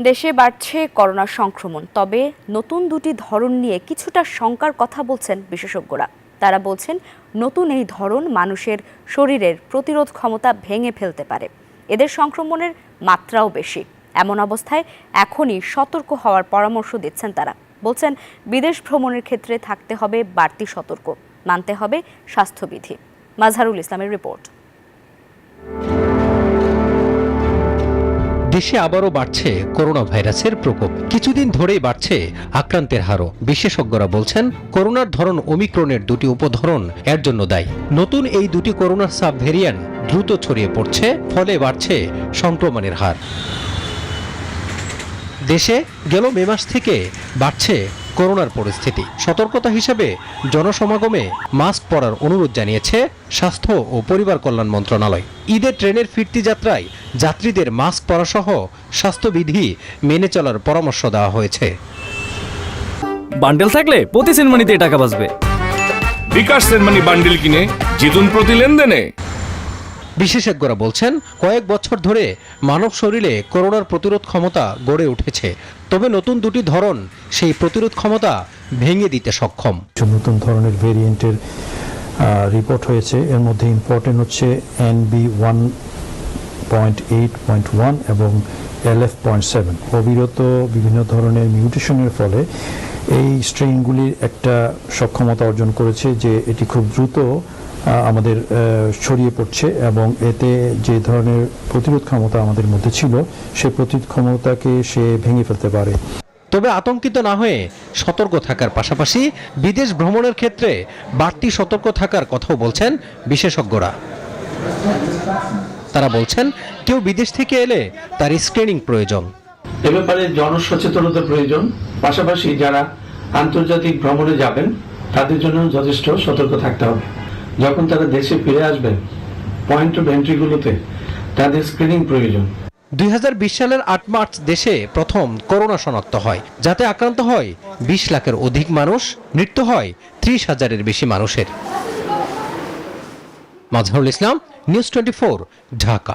দেশে বাড়ছে করোনা সংক্রমণ, তবে নতুন দুটি ধরন নিয়ে কিছুটা শঙ্কার কথা বলছেন বিশেষজ্ঞরা। তারা বলছেন, নতুন এই ধরন মানুষের শরীরের প্রতিরোধ ক্ষমতা ভেঙে ফেলতে পারে। এদের সংক্রমণের মাত্রাও বেশি। এমন অবস্থায় এখনই সতর্ক হওয়ার পরামর্শ দিচ্ছেন তারা। বলছেন, বিদেশ ভ্রমণের ক্ষেত্রে থাকতে হবে বাড়তি সতর্ক। মানতে হবে স্বাস্থ্যবিধি। মাজহারুল ইসলামের রিপোর্ট। দেশে আবারও বাড়ছে করোনা ভাইরাসের প্রকোপ। কিছুদিন ধরেই বাড়ছে আক্রান্তের হারও। বিশেষজ্ঞরা বলছেন, করোনার ধরন ওমিক্রনের দুটি উপধরন এর জন্য দায়ী। নতুন এই দুটি করোনার সাব ভেরিয়েন্ট দ্রুত ছড়িয়ে পড়ছে, ফলে বাড়ছে সংক্রমণের হার। দেশে গেল মে মাস থেকে বাড়ছে করোনার পরিস্থিতি। সতর্কতা হিসেবে জনসমাগমে মাস্ক পরার অনুরোধ জানিয়েছে স্বাস্থ্য ও পরিবার কল্যাণ মন্ত্রণালয়। ঈদের ট্রেনের ফিরতি যাত্রায় যাত্রীদের মাস্ক পরাসহ স্বাস্থ্যবিধি মেনে চলার পরামর্শ দেওয়া হয়েছে। বান্ডেল থাকলে প্রতি সেনমানিতে টাকা বাঁচবে। বিকাশ সেনমানি বান্ডিল কিনে জিতুন প্রতি লেনদেনে। বিশেষজ্ঞরা বলছেন, কয়েক বছর ধরে মানব শরীরে করোনার প্রতিরোধ ক্ষমতা গড়ে উঠেছে। তবে নতুন দুটি ধরন সেই প্রতিরোধ ক্ষমতা ভেঙে দিতে সক্ষম। নতুন ধরনের ভেরিয়েন্টের রিপোর্ট হয়েছে। এর মধ্যে ইম্পর্টেন্ট হচ্ছে N B one point eight point one এবং এল এফ পয়েন্ট সেভেন অবিরত বিভিন্ন ধরনের মিউটেশনের ফলে এই স্ট্রেইনগুলির একটা সক্ষমতা অর্জন করেছে যে এটি খুব দ্রুত আমাদের ছড়িয়ে পড়ছে এবং এতে যে ধরনের প্রতিরোধ ক্ষমতা আমাদের মধ্যে ছিল সেই প্রতিরোধ ক্ষমতাকে সে ভেঙে ফেলতে পারে। তবে আতঙ্কিত না হয়ে সতর্ক থাকার পাশাপাশি বিদেশ ভ্রমণের ক্ষেত্রে বাড়তি সতর্ক থাকার কথাও বলছেন বিশেষজ্ঞরা। তারা বলছেন কেউ বিদেশ থেকে এলে তার স্ক্রিনিং প্রয়োজন। এ ব্যাপারে জনসচেতনতা প্রয়োজন। পাশাপাশি যারা আন্তর্জাতিক ভ্রমণে যাবেন তাদের জন্য যথেষ্ট সতর্ক থাকতে হবে। যখন তারা দেশে ফিরে আসবেন পয়েন্ট অফ এন্ট্রিগুলোতে তাদের স্ক্রিনিং প্রয়োজন। দুই হাজার বিশ সালের আট মার্চ দেশে প্রথম করোনা শনাক্ত হয়, যাতে আক্রান্ত হয় বিশ লাখের অধিক মানুষ, মৃত্যু হয় ত্রিশ হাজারের বেশি মানুষের। Mazharul Islam, news twenty Dhaka.